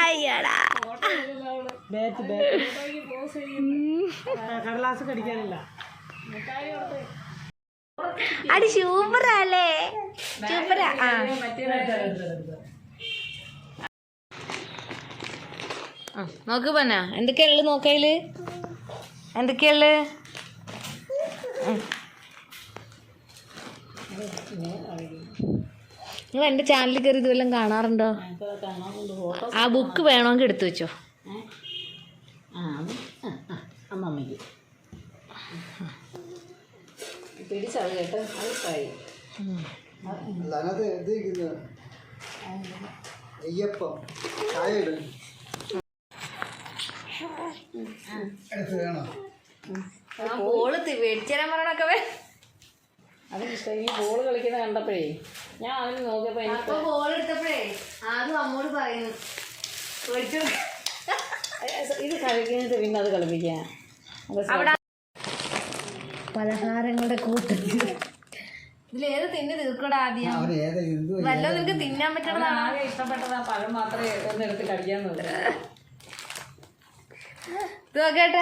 അയ്യടാ. കടലാസ് കടിക്കാനില്ല. അടി സൂപ്പറല്ലേ സൂപ്പറാ ആ. നോക്ക് പന്ന. എന്തൊക്കെയുള്ളു നോക്കയിൽ? എന്തൊക്കെയുള്ളു നിങ്ങൾ എന്റെ ചാനലിൽ കയറി ഇതുവെല്ലാം കാണാറുണ്ടോ? ആ ബുക്ക് വേണമെങ്കിൽ എടുത്തു വെച്ചോ. അമ്മമ്മയ്ക്ക്. പിടിച്ചത് കേട്ടോ. അത് ഫ്രൈ അയ്യപ്പം ചായ എടുത്ത് വേണോ? ബോൾ മേടിച്ചേരാൻ പറയണൊക്കെ വേ അതിനിഷ്ടം. ഈ ബോൾ കളിക്കുന്ന കണ്ടപ്പോഴേ ഞാൻ അതിന് നോക്കിയപ്പോൾ എനിക്ക് അപ്പൊ ബോൾ എടുത്തപ്പോഴേ ആദ്യം അമ്മോട് പറയുന്നു. മേടിച്ചു ഇത് കളിക്കുന്നത് പിന്നെ അത് കളിപ്പിക്കാം അത് അവിടെ പലഹാരങ്ങളുടെ കൂട്ടത്തിൽ ഇതിലേത് തിന്ന് തീർക്കടാ ആദ്യം? അവർ ഏതാ എന്തു വല്ല നിനക്ക് തിന്നാൻ പറ്റണതാണ് ആകെ ഇഷ്ടപ്പെട്ടത് ആ പഴം മാത്രമേ ഒന്ന് എടുത്ത് നോക്കൂ. ഇത് നോക്കട്ടെ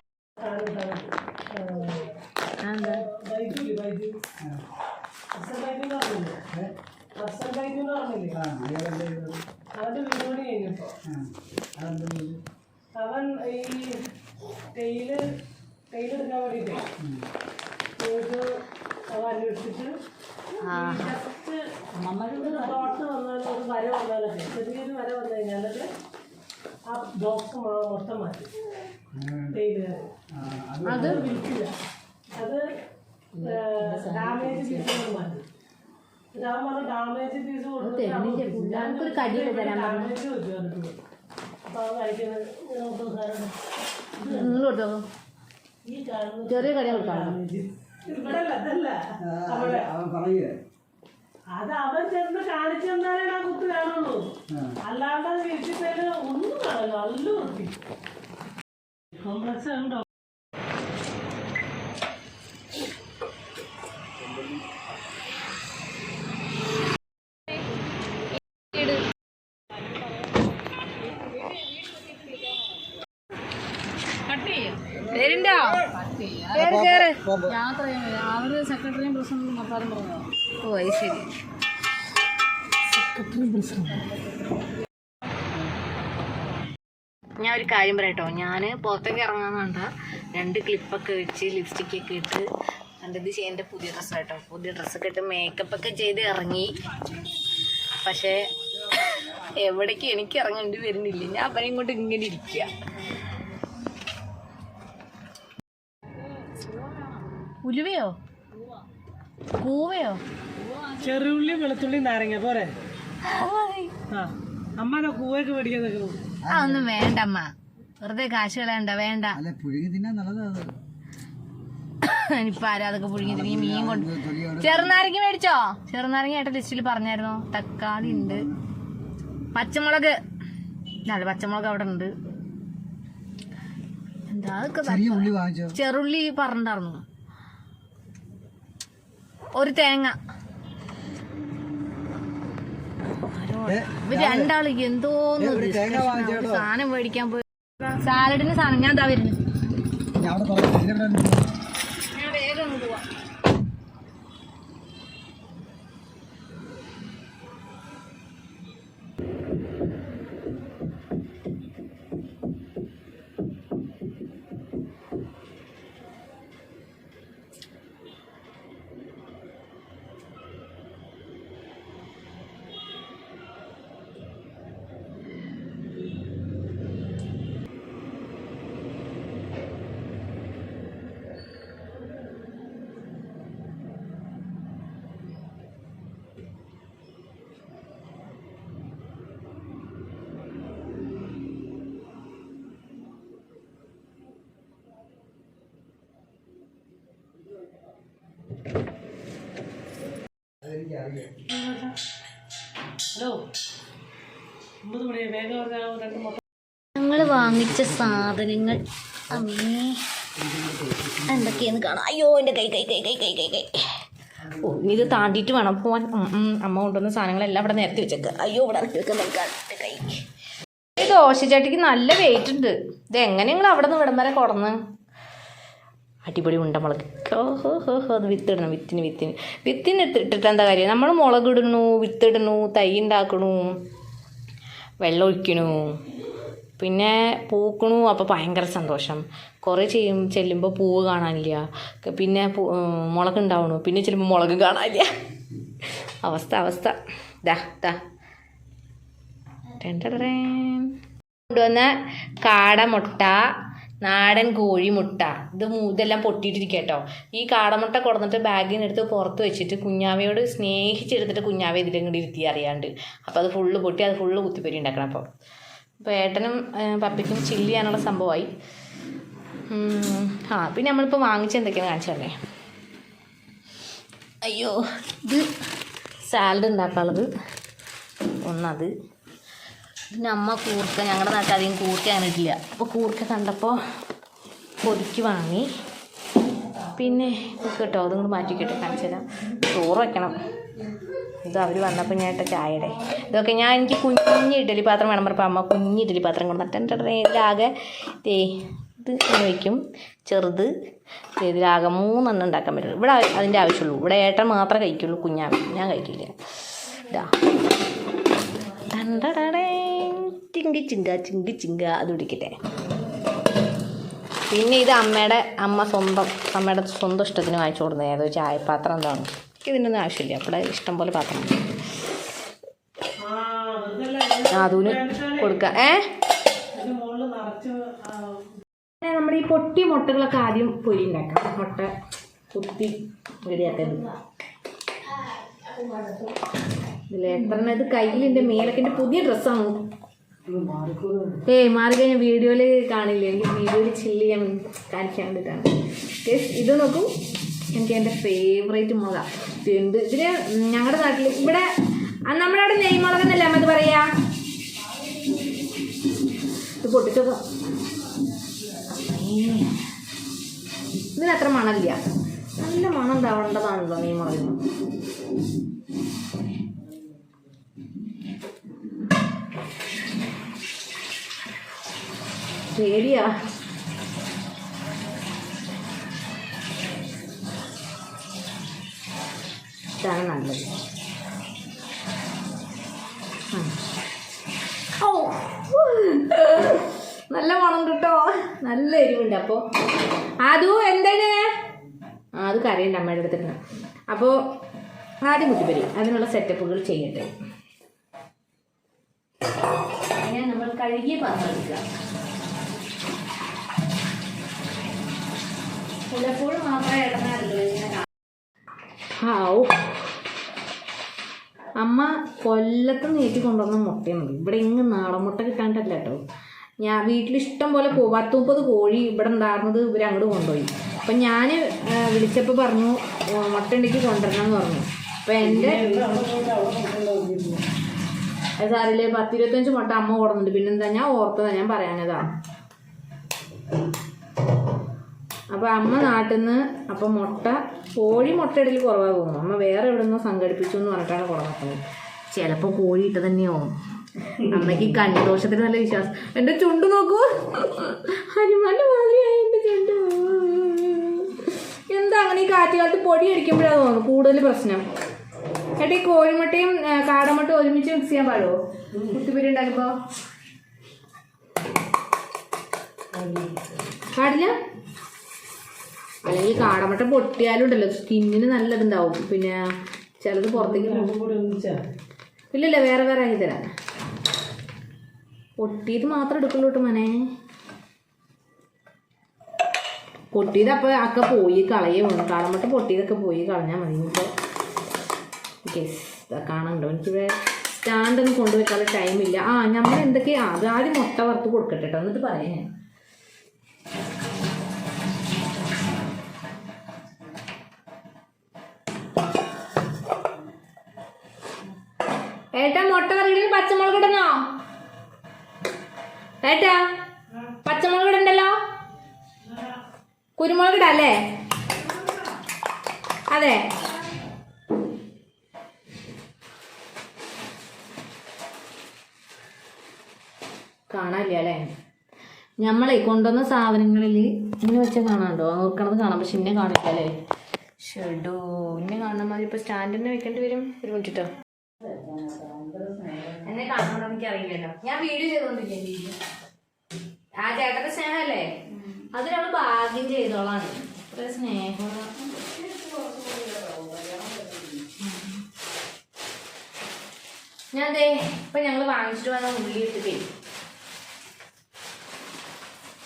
ആ അയാളെന്താ ചെയ്തത്? ആ അതെന്താ ചെയ്തത്? അവൻ ഈ തേയിൽ തേയിലെടുക്കാൻ വേണ്ടിയിട്ടേ പോയിട്ട് അവൻ അന്വേഷിച്ചിട്ട് ജസ്റ്റ് തോട്ട് വന്നാലും ഒരു വര വന്നാലൊക്കെ ചെറിയൊരു വര വന്നു കഴിഞ്ഞാൽ ആ ബോക്സ് മൊത്തം മാറ്റി തേയിൽ അത് അത് വിൽക്കില്ല അത് ഡാമേജ് പീസുകൾ മാറ്റി ഞാൻ പറഞ്ഞ ഡാമേജ് പീസ് ഞങ്ങൾക്കൊരു കടിയൊക്കെ തരാൻ ഡാമേജ് വെച്ചു അതിട്ട് അപ്പൊ അത് കഴിക്കുന്നത് നിങ്ങൾ കൊടുത്തോ? ഈ കാണുന്ന ചെറിയ കടി കൊടുക്കാം അത് അവൻ ചെന്ന് കാണിച്ചെന്നാലേ ആ കുത്ത് കാണുള്ളൂ. അല്ലാണ്ട് അത് വീട്ടിൽ പേര് ഒന്നും കാണില്ല നല്ല വൃത്തി കോംപ്ലക്സ് ഉണ്ടോ വരുണ്ടോ കേറ് കേറ് യാത്ര അവർ സെക്രട്ടറിയും പ്രസിഡന്റും മത്താരും പറഞ്ഞോ? ഓ അത് ശരി. ഞാൻ ഒരു കാര്യം പറയട്ടോ. ഞാൻ പുറത്തേക്ക് ഇറങ്ങാന്നുണ്ട രണ്ട് ക്ലിപ്പൊക്കെ വെച്ച് ലിപ്സ്റ്റിക് ഒക്കെ ഇട്ട് എന്റെ ഇത് ചെയ്യാൻ എന്റെ പുതിയ ഡ്രസ്സ് കേട്ടോ പുതിയ ഡ്രസ്സൊക്കെ ഇട്ട് മേക്കപ്പ് ഒക്കെ ചെയ്ത് ഇറങ്ങി. പക്ഷേ എവിടേക്ക് എനിക്ക് ഇറങ്ങേണ്ടി വരുന്നില്ല. ഞാൻ അവനെയും കൊണ്ട് ഇങ്ങനെ ഇരിക്കുക ഉലുവയോ? കൂവയോ ചെറുള്ളി വെളുത്തുള്ളി നാരങ്ങ. പോരെ. ആ അമ്മ കൂവയൊക്കെ മേടിക്കാൻ നിൽക്കുന്നു അതൊന്നും ഒന്നും വേണ്ട അമ്മ. വെറുതെ കാശ് കളയണ്ട വേണ്ട. അല്ല പുഴുങ്ങി തിന്നാൻ നല്ലതാണ് ആരാ അതൊക്കെ പുഴുങ്ങി തിരികെ മീൻ കൊണ്ട് ചെറുനാരങ്ങ മേടിച്ചോ? ചെറുനാരങ്ങ ഏട്ട ലിസ്റ്റിൽ പറഞ്ഞായിരുന്നു. തക്കാളി ഉണ്ട്. പച്ചമുളക്. അല്ല പച്ചമുളക് അവിടെ ഉണ്ട്. എന്താ ചെറുള്ളി പറഞ്ഞിട്ടായിരുന്നു. ഒരു തേങ്ങ. രണ്ടാൾ എന്തോന്ന് സാധനം മേടിക്കാൻ പോയി. സാലഡിന് സാധനം. ഞാൻ എന്താ വരുന്നത് ഹലോ. ഒമ്പത് മണി വേഗം രണ്ട് മുട്ട ഞങ്ങൾ വാങ്ങിച്ച സാധനങ്ങൾ അമ്മേ എന്തൊക്കെയെന്ന് കാണാം. അയ്യോ എന്റെ കൈ കൈ കൈ കൈ കൈ കൈ കൈ. ഓ ഇത് താണ്ടിയിട്ട് വേണം. പോവാൻ. അമ്മ കൊണ്ടുവന്ന സാധനങ്ങളെല്ലാം ഇവിടെ നേരത്തെ വെച്ചേക്കുക അയ്യോ ഇവിടെ ഇറക്കി വെക്കാൻ നിൽക്കാൻ കൈ. ഈ ദോശച്ചട്ടിക്ക് നല്ല വെയിറ്റ് ഉണ്ട്. ഇത് എങ്ങനെ നിങ്ങൾ അവിടെ നിന്ന് ഇവിടം വരെ കൊടുന്ന്? അടിപൊളി ഉണ്ട മുളക് ഓഹോ ഹോ ഹോ അത് വിത്തിടണം വിത്തിന് വിത്തിന്. വിത്തിന് ഇട്ടിട്ട് എന്താ കാര്യം? നമ്മൾ മുളക് ഇടണു വിത്തിടണു തൈ ഉണ്ടാക്കണു വെള്ളം ഒഴിക്കണു. പിന്നെ പൂക്കണു അപ്പോൾ ഭയങ്കര സന്തോഷം. കുറേ ചെയ്യും ചെല്ലുമ്പോൾ പൂവ് കാണാനില്ല. പിന്നെ മുളക് ഉണ്ടാവണു. പിന്നെ ചെല്ലുമ്പോൾ മുളക് കാണാനില്ല. അവസ്ഥ അവസ്ഥ. ദാ. കൊണ്ടുവന്ന കാടമുട്ട നാടൻ കോഴിമുട്ട. ഇത് മൂതെല്ലാം പൊട്ടിയിട്ടിരിക്കുക കേട്ടോ ഈ കാടമുട്ട കൊടുന്നിട്ട് ബാഗിൽ നിന്ന് എടുത്ത് പുറത്ത് വെച്ചിട്ട് കുഞ്ഞാവയോട് സ്നേഹിച്ചെടുത്തിട്ട് കുഞ്ഞാവ ഇതിലും ഇരുത്തി അറിയാണ്ട്. അപ്പോൾ അത് ഫുള്ള് പൊട്ടി അത് ഫുള്ള് കുത്തിപ്പരി ഉണ്ടാക്കണം അപ്പോൾ അപ്പോൾ ഏട്ടനും പപ്പിക്കും ചില്ലി ചെയ്യാനുള്ള സംഭവമായി. ആ പിന്നെ നമ്മളിപ്പോൾ വാങ്ങിച്ച എന്തൊക്കെയാണ് കാണിച്ചല്ലേ അയ്യോ ഇത് സാലഡ് ഉണ്ടാക്കാനുള്ളത്. ഒന്നത്. പിന്നെ അമ്മ കൂർക്ക ഞങ്ങളുടെ നാട്ടിൽ അധികം കൂർക്ക അങ്ങനെ അപ്പോൾ കൂർക്ക കണ്ടപ്പോൾ പൊതിക്ക് വാങ്ങി. പിന്നെ കേട്ടോ അതും കൂടി മാറ്റിക്കിട്ട് കാണിച്ചു ചോറ് വയ്ക്കണം ഇത് അവർ വന്നപ്പോൾ ഞാൻ ഇട്ട ചായയുടെ. ഇതൊക്കെ ഞാൻ എനിക്ക് കുഞ്ഞ് ഇഡലി പാത്രം വേണം പറഞ്ഞപ്പോൾ അമ്മ കുഞ്ഞ് ഇഡലി പാത്രം കൊണ്ടിട്ട് ഇതിലാകെ തേ ഇത് വയ്ക്കും ചെറുത് ഇതിലാകെ മൂന്നെണ്ണം ഉണ്ടാക്കാൻ പറ്റുള്ളൂ. ഇവിടെ അതിന്റെ ആവശ്യമുള്ളൂ. ഇവിടെ ഏട്ടൻ മാത്രമേ കഴിക്കുള്ളൂ കുഞ്ഞാവി. ഞാൻ കഴിക്കില്ല. ഇതാ ടണ്ടടടേ. ചിങ്കി ചിങ്ക ചിങ്കി ചിങ്ക അത് പിടിക്കട്ടെ. പിന്നെ ഇത് അമ്മയുടെ അമ്മ സ്വന്തം അമ്മയുടെ സ്വന്തം ഇഷ്ടത്തിന് വാങ്ങിച്ചു കൊടുക്കുന്നത് ഏതോ ചായപാത്രം എന്താണ്? ഇതിനൊന്നും ആവശ്യമില്ല. അവിടെ ഇഷ്ടം പോലെ പാത്രം അതിന് കൊടുക്കാം. ഏ? നമ്മുടെ ഈ പൊട്ടി മുട്ടകളൊക്കെ ആദ്യം പൊരി ഉണ്ടാക്കാം മുട്ട കുത്തി റെഡിയാക്കരുത്. ഇതിൽ എത്ര ഇത് കയ്യിലെന്റെ മേലൊക്കെ. എന്റെ പുതിയ ഡ്രസ്സാണ്. ഏയ് മാറി കഴിഞ്ഞാൽ വീഡിയോയിൽ കാണില്ല? എനിക്ക് വീഡിയോയിൽ ചില്ല് ചെയ്യാൻ കാണിക്കാൻ വേണ്ടിയിട്ടാണ് ഇത് നോക്കും. എനിക്ക് എന്റെ ഫേവറേറ്റ് മുളക. എന്ത്? ഇതിന് ഞങ്ങളുടെ നാട്ടിൽ ഇവിടെ നമ്മുടെ അവിടെ നെയ്മുളക് എന്നല്ലേ അമ്മത് പറയാ? ഇത് പൊട്ടിച്ചോക്കാം ഇതിന് അത്ര മണമില്ല. നല്ല മണം ഉണ്ടാവേണ്ടതാണല്ലോ നെയ്മുളകിന്. പേടിയാ. ഇതാണ് നല്ലത്. നല്ല മണം കിട്ടോ. നല്ല എരിവുണ്ട് അപ്പോ. അതു എന്തേ അത് കരയുണ്ട് അമ്മയുടെ അടുത്തിരുന്ന്. അപ്പോൾ ആദ്യം കുത്തിപ്പരി അതിനുള്ള സെറ്റപ്പുകൾ ചെയ്യട്ടെ. ഞാൻ നമ്മൾ കഴുകിയ പാത്രം എടുക്കുക ചിലപ്പോൾ മാത്രമേ ഹാവ്. അമ്മ കൊല്ലത്ത് നീട്ടി കൊണ്ടുവന്ന മുട്ടയുണ്ട് ഇവിടെ ഇങ്ങ് നാടൻ മുട്ട കിട്ടാണ്ടല്ല കേട്ടോ. ഞാൻ വീട്ടിൽ ഇഷ്ടം പോലെ പത്ത് മുപ്പത് കോഴി ഇവിടെ ഉണ്ടായിരുന്നത് ഇവർ അങ്ങോട്ട് കൊണ്ടുപോയി. അപ്പം ഞാൻ വിളിച്ചപ്പോൾ പറഞ്ഞു "ഓ, മുട്ട ഉണ്ടെങ്കിൽ കൊണ്ടുവരണം എന്ന് പറഞ്ഞു. അപ്പം എന്റെ സാറില്ലേ പത്തിരുപത്തഞ്ച് മുട്ട അമ്മ ഓടുന്നുണ്ട് പിന്നെന്താ? ഞാൻ ഓർത്തതാണ് ഞാൻ പറയാനതാ അപ്പോൾ അമ്മ നാട്ടിൽ നിന്ന് അപ്പൊ മുട്ട കോഴി മുട്ടയിടൽ കുറവാണ് തോന്നുന്നു. അമ്മ വേറെ എവിടെ നിന്നോ സംഘടിപ്പിച്ചു എന്ന് പറഞ്ഞിട്ടാണ് കുറവാക്കുന്നത് ചിലപ്പോൾ കോഴി ഇട്ട് തന്നെയാവും അമ്മയ്ക്ക് കണ്ടോഷത്തിന് നല്ല വിശ്വാസം. എന്റെ ചുണ്ട് നോക്കൂ. ഹനുമാന്റെ മാതിരിയായി എന്റെ ചുണ്ട്. എന്താ അങ്ങനെ ഈ കാറ്റുകാലത്ത് പൊടി അടിക്കുമ്പോഴാണ് തോന്നുന്നു കൂടുതൽ പ്രശ്നം? ചേട്ടാ ഈ കോഴിമുട്ടയും കാടമുട്ടയും ഒരുമിച്ച് മിക്സ് ചെയ്യാൻ പാടുമോ കുത്തിപ്പിരി ഉണ്ടാക്കുമ്പോൾ പാടില്ല? അല്ലെങ്കിൽ കാടമട്ട പൊട്ടിയാലും ഉണ്ടല്ലോ. സ്കിന്നിന് നല്ലതുണ്ടാവും. പിന്നെ ചിലത് പുറത്തേക്ക് ഇല്ലല്ല വേറെ വേറെ ആക്കി തരാം. പൊട്ടിയത് മാത്രം എടുക്കുള്ളൂ കേട്ടോ മനെ. പൊട്ടിയത് അപ്പോൾ ഒക്കെ പോയി കളയേ വേണം കാടമട്ട പൊട്ടിയതൊക്കെ പോയി കളഞ്ഞാൽ മതി. ഇപ്പോൾ യെസ് കാണണ്ടോ എനിക്ക് സ്റ്റാൻഡൊന്നും കൊണ്ടുവയ്ക്കാനുള്ള ടൈമില്ല ആ നമ്മൾ എന്തൊക്കെയാ? അത് ആദ്യം മുട്ട വറുത്ത് കൊടുക്കട്ടെ കേട്ടോ എന്നിട്ട് പറയാം ഏട്ടാ മുട്ട കറിയിൽ പച്ചമുളക് ഇടണോ? ഏട്ടാ പച്ചമുളക് ഇടണ്ടല്ലോ? കുരുമുളക് ഇടാല്ലേ അതെ. കാണാല്ലേ അല്ലേ? നമ്മളെ കൊണ്ടുവന്ന സാധനങ്ങളിൽ ഇങ്ങനെ വെച്ചാൽ കാണാണ്ടോ നോക്കണത് കാണാം പക്ഷെ ഇന്നെ കാണില്ല ഷെഡോ ഇന്നെ കാണുന്ന മാതിരി ഇപ്പോൾ സ്റ്റാൻഡിന് വെക്കേണ്ടി വരും? ഒരു മിനിറ്റ് എന്നെ കാണണമെന്ന് എനിക്ക് അറിയില്ലല്ലോ ഞാൻ വീഡിയോ ചെയ്തോണ്ടിരിക്കും വീഡിയോ ആ ചേട്ടന്റെ സ്നേഹമല്ലേ അതിനവൾ ഭാഗ്യം ചെയ്തോളാണ്. ഇത്ര സ്നേഹം ഞാൻ ദേ ഇപ്പൊ ഞങ്ങൾ വാങ്ങിച്ചിട്ട് വന്ന ഉള്ളി ഇട്ടിട്ടേ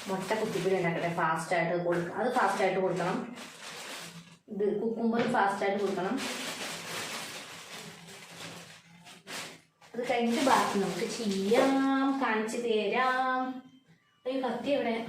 മുട്ട കുത്തിപ്പിടി ഉണ്ടാക്കട്ടെ. ഫാസ്റ്റ് ആയിട്ട് കൊടുക്കണം അത് ഫാസ്റ്റ് ആയിട്ട് കൊടുക്കണം. ഇത് കുക്കുമ്പോൾ ഫാസ്റ്റ് ആയിട്ട് കൊടുക്കണം. അത് കഴിഞ്ഞിട്ട് ബാക്കി നമുക്ക് ചെയ്യാം. കാണിച്ചു തരാം. അയ്യോ കത്തി എവിടെ?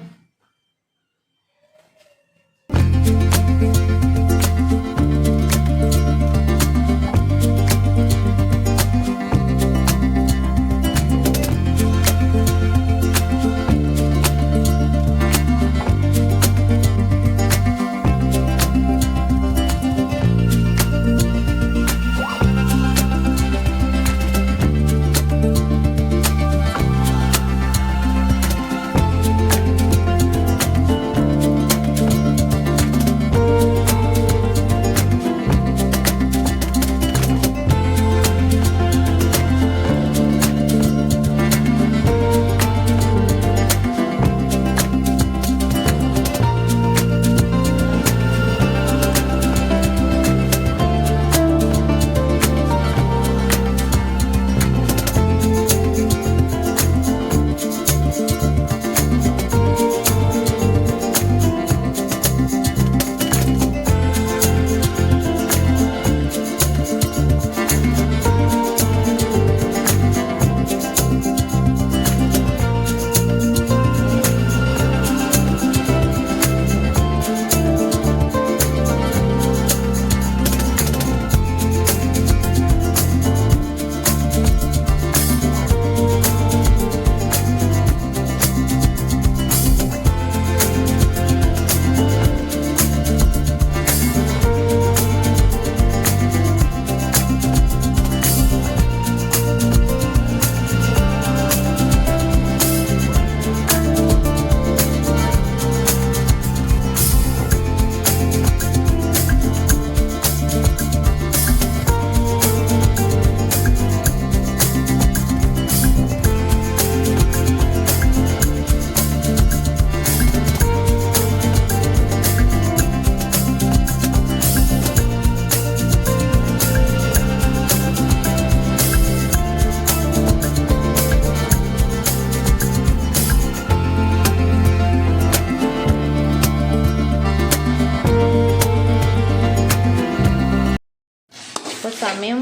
ഇപ്പൊ സമയം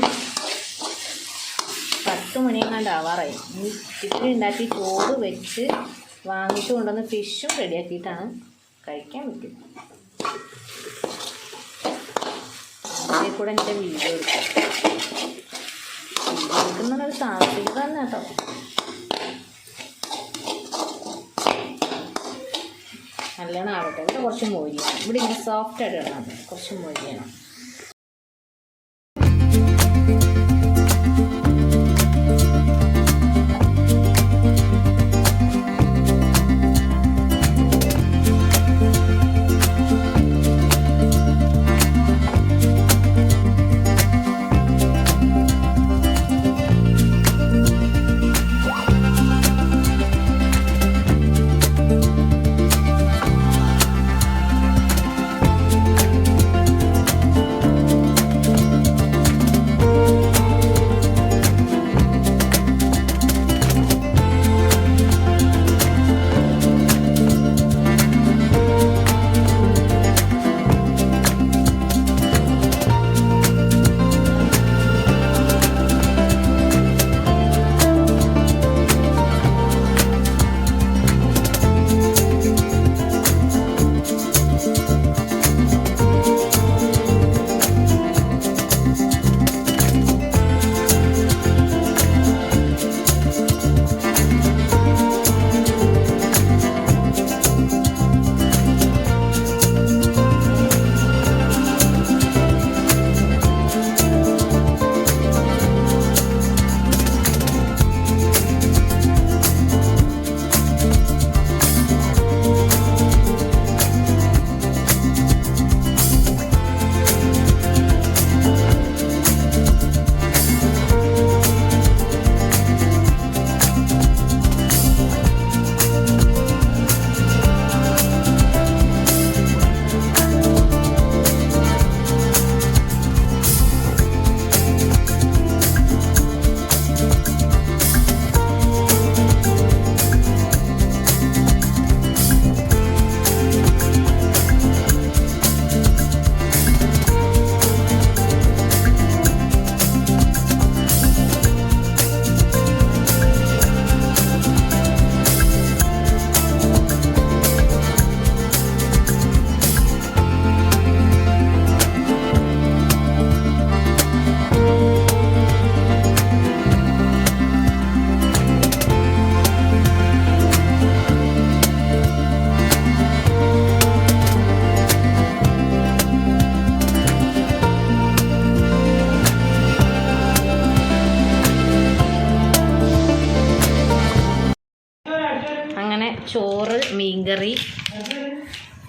പത്ത് മണിയെങ്ങാണ്ട് ആവാറായി. ഈ ചിക്കൻ ഉണ്ടാക്കി ചോറ് വെച്ച് വാങ്ങിച്ചു കൊണ്ടുവന്ന് ഫിഷും റെഡിയാക്കിയിട്ടാണ് കഴിക്കാൻ പറ്റുന്നത് അതിൽ കൂടെ എന്റെ വീഡിയോ എടുക്കും. എടുക്കുന്നൊരു താമസിക്കുക തന്നെ കേട്ടോ. നല്ലോണം ആവട്ടെ. ഇവിടെ കുറച്ച് മോരിയാണ്. ഇവിടെ ഇങ്ങനെ സോഫ്റ്റ് ആയിട്ട് ഇടണം. കുറച്ച് മോരിയാണ്.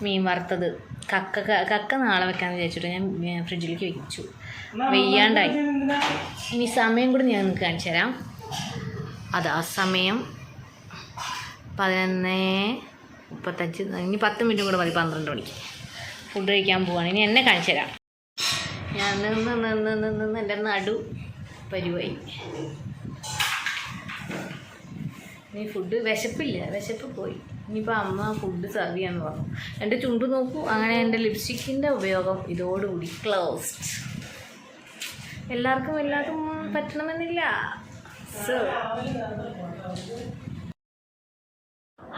മീൻ വറുത്തത്. കക്ക കക്ക നാളെ വെക്കാമെന്ന് വിചാരിച്ചിട്ട് ഞാൻ ഞാൻ ഫ്രിഡ്ജിലേക്ക് വെച്ചു. വെയ്യാണ്ടായി. ഇനി സമയം കൂടി ഞാൻ നിങ്ങൾക്ക് കാണിച്ചു തരാം. അത് ആ സമയം പതിനൊന്ന് മുപ്പത്തഞ്ച്. ഇനി പത്ത് മിനിറ്റും കൂടെ മതി പന്ത്രണ്ട് മണിക്ക്. ഫുഡ് കഴിക്കാൻ പോവാണ്. ഇനി എന്നെ കാണിച്ചു തരാം. ഞാൻ നിന്ന് നിന്ന് നിന്ന് നിന്ന് എന്റെ നടു പരിവായി ഇനി ഫുഡ് വിശപ്പില്ല വിശപ്പ് പോയി. ഇനിയിപ്പോൾ അമ്മ ഫുഡ് സെർവ് ചെയ്യാന്ന് പറഞ്ഞു. എന്റെ ചുണ്ട് നോക്കൂ. അങ്ങനെ എന്റെ ലിപ്സ്റ്റിക്കിന്റെ ഉപയോഗം ഇതോടുകൂടി ക്ലോസ്ഡ് എല്ലാവർക്കും എല്ലാവർക്കും പറ്റണമെന്നില്ല. സോ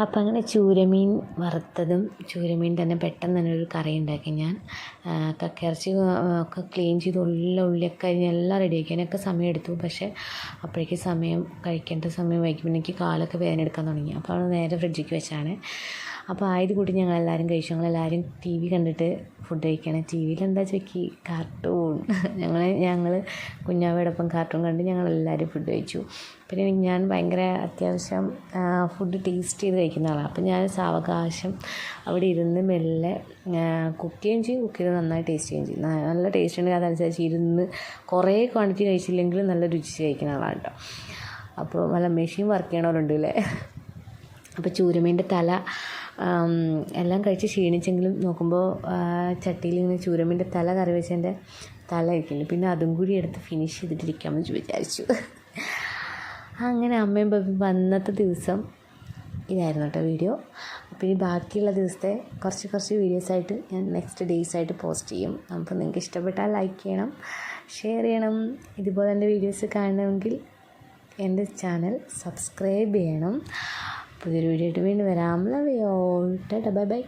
അപ്പം അങ്ങനെ ചൂരമീൻ വറുത്തതും ചൂരമീൻ തന്നെ പെട്ടെന്ന് തന്നെ ഒരു കറി ഉണ്ടാക്കി ഞാൻ. കക്കിറച്ചി ഒക്കെ ക്ലീൻ ചെയ്ത് ഉള്ള ഉള്ളിയൊക്കെ അരിഞ്ഞ് എല്ലാം റെഡിയാക്കി അതിനൊക്കെ സമയം എടുത്തു. പക്ഷേ അപ്പോഴേക്കും സമയം കഴിക്കേണ്ട സമയം വൈകുമ്പോൾ എനിക്ക് കാലൊക്കെ വേദന എടുക്കാൻ തുടങ്ങി. അപ്പോൾ നേരെ ഫ്രിഡ്ജിലേക്ക് വെച്ചാണ്. അപ്പോൾ ആയത് കൂട്ടി ഞങ്ങളെല്ലാവരും കഴിച്ചു. ഞങ്ങളെല്ലാവരും ടി വി കണ്ടിട്ട് ഫുഡ് കഴിക്കണം. ടി വിയിൽ എന്താ ചോക്കി കാർട്ടൂൺ ഞങ്ങൾ ഞങ്ങൾ കുഞ്ഞാവയോടൊപ്പം കാർട്ടൂൺ കണ്ട് ഞങ്ങളെല്ലാവരും ഫുഡ് കഴിച്ചു. പിന്നെ ഞാൻ ഭയങ്കര അത്യാവശ്യം ഫുഡ് ടേസ്റ്റ് ചെയ്ത് കഴിക്കുന്ന ആളാണ് അപ്പോൾ ഞാൻ സാവകാശം അവിടെ ഇരുന്ന് മെല്ലെ കുക്ക് ചെയ്യുകയും ചെയ്യും. കുക്ക് ചെയ്ത് നന്നായി ടേസ്റ്റ് ചെയ്യുകയും ചെയ്യും. നല്ല ടേസ്റ്റ് ഉണ്ടെങ്കിൽ അതനുസരിച്ച് ഇരുന്ന് കുറേ ക്വാണ്ടിറ്റി കഴിച്ചില്ലെങ്കിലും നല്ല രുചി കഴിക്കുന്ന ആളാണ് കേട്ടോ അപ്പോൾ നല്ല മെഷീൻ വർക്ക് ചെയ്യണവരുണ്ട് അല്ലേ അപ്പോൾ ചൂരമീന്റെ തല എല്ലാം കഴിച്ച് ക്ഷീണിച്ചെങ്കിലും നോക്കുമ്പോൾ ചട്ടിയിൽ ഇങ്ങനെ ചൂരമീന്റെ തല കറി വെച്ചതിന്റെ തല ഇരിക്കുന്നു പിന്നെ അതും കൂടി എടുത്ത് ഫിനിഷ് ചെയ്തിട്ടിരിക്കാമെന്ന് വിചാരിച്ചു. അങ്ങനെ അമ്മയും പപ്പയും വന്നത്തെ ദിവസം ഇതായിരുന്നു കേട്ടോ വീഡിയോ അപ്പോൾ ഇനി ബാക്കിയുള്ള ദിവസത്തെ കുറച്ച് കുറച്ച് വീഡിയോസായിട്ട് ഞാൻ നെക്സ്റ്റ് ഡേയ്സ് ആയിട്ട് പോസ്റ്റ് ചെയ്യും. അപ്പോൾ നിങ്ങൾക്ക് ഇഷ്ടപ്പെട്ടാൽ ലൈക്ക് ചെയ്യണം ഷെയർ ചെയ്യണം. ഇതുപോലെ എന്റെ വീഡിയോസ് കാണണമെങ്കിൽ എന്റെ ചാനൽ സബ്സ്ക്രൈബ് ചെയ്യണം. പുതിയൊരു വീഡിയോ ആയിട്ട് വീണ്ടും വരാം. Love you all bye bye